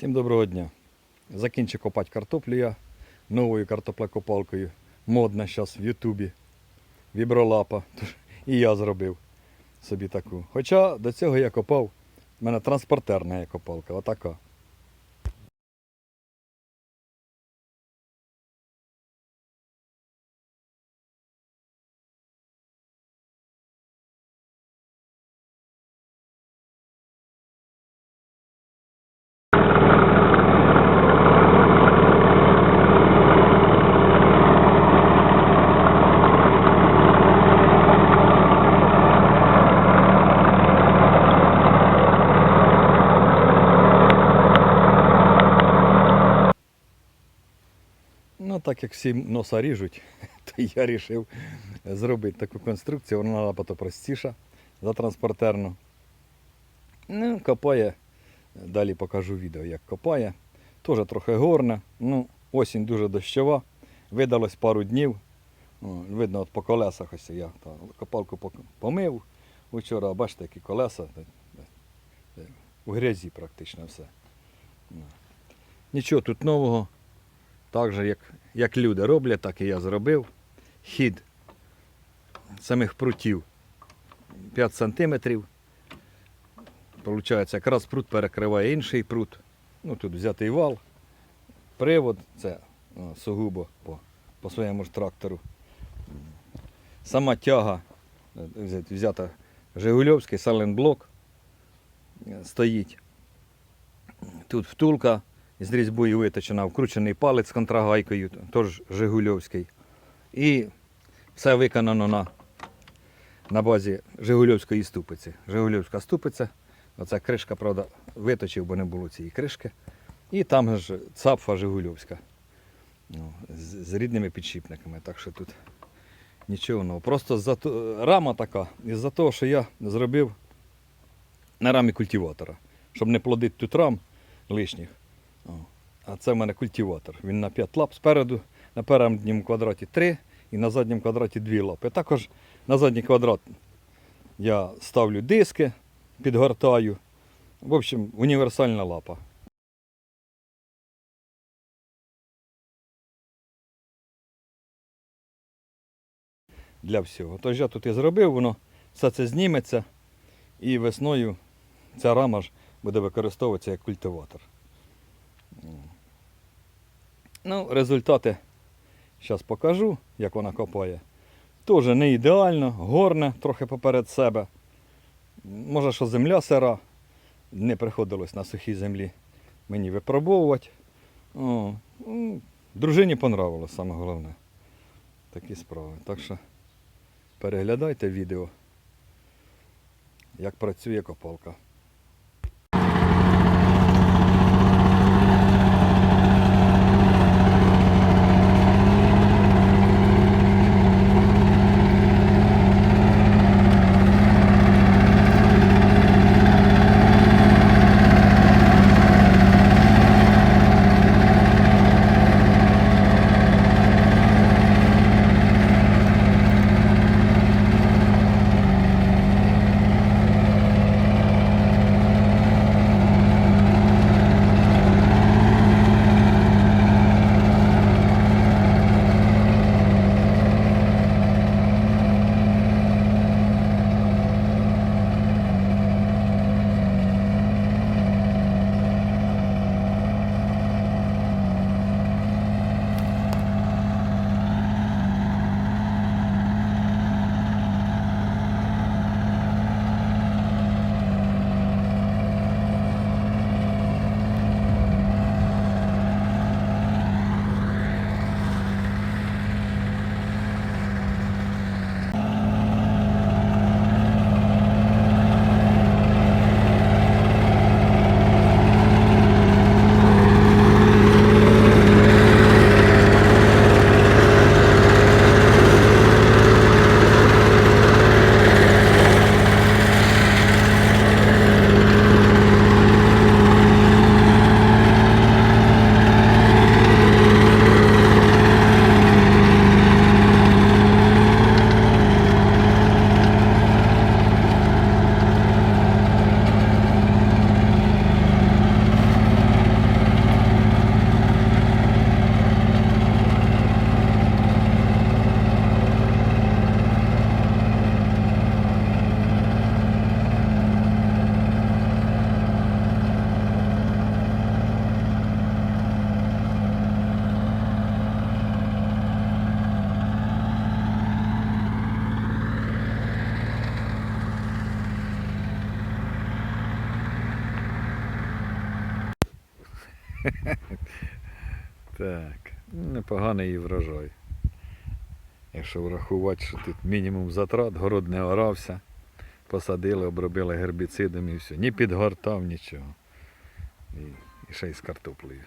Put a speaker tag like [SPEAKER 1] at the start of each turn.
[SPEAKER 1] Всім доброго дня. Закінчу копати картоплю я новою картоплекопалкою. Модна зараз в Ютубі. Вібролапа. І я зробив собі таку. Хоча до цього я копав, в мене транспортерна є копалка, отака. Ну, так як всі носа ріжуть, то я вирішив зробити таку конструкцію. Вона набагато простіша за транспортерну. Ну, копає. Далі покажу відео, як копає. Теж трохи горна. Ну, осінь дуже дощова. Видалось пару днів. Видно, от по колесах ось я та, копалку помив вчора, бачите, які колеса. У грязі практично все. Нічого тут нового. Так же, як, як люди роблять, так і я зробив. Хід самих прутів 5 см. Получається, якраз прут перекриває інший прут. Ну, тут взятий вал, привод, це сугубо по, по своєму ж трактору. Сама тяга е, взята Жигульовський саленблок е, стоїть. Тут втулка з різьбою виточена, вкручений палець з контрагайкою, теж Жигульовський. І все виконано на, на базі Жигульовської ступиці. Жигульовська ступиця. Оця кришка, правда, виточив, бо не було цієї кришки. І там ж цапфа Жигульовська. Ну, з, з рідними підшипниками. Так що тут нічого нового. Просто за рама така, із-за того, що я зробив на рамі культиватора, щоб не плодити тут рам лишніх. А це в мене культиватор. Він на 5 лап спереду, на передньому квадраті 3 і на задньому квадраті 2 лапи. Також на задній квадрат я ставлю диски, підгортаю. В общем, універсальна лапа. Для всього. Тож я тут і зробив, воно все це зніметься і весною ця рама ж буде використовуватися як культиватор. Ну, результати зараз покажу, як вона копає. Теж не ідеально, горне трохи поперед себе. Може, що земля сира, не приходилось на сухій землі мені випробовувати. О, ну, дружині понравилось, саме головне. Такі справи. Так що переглядайте відео, як працює копалка. Так, непоганий її врожай. Якщо врахувати, що тут мінімум затрат, город не орався, посадили, обробили гербіцидом і все. Ні підгортав, нічого. І, і ще й з картоплею.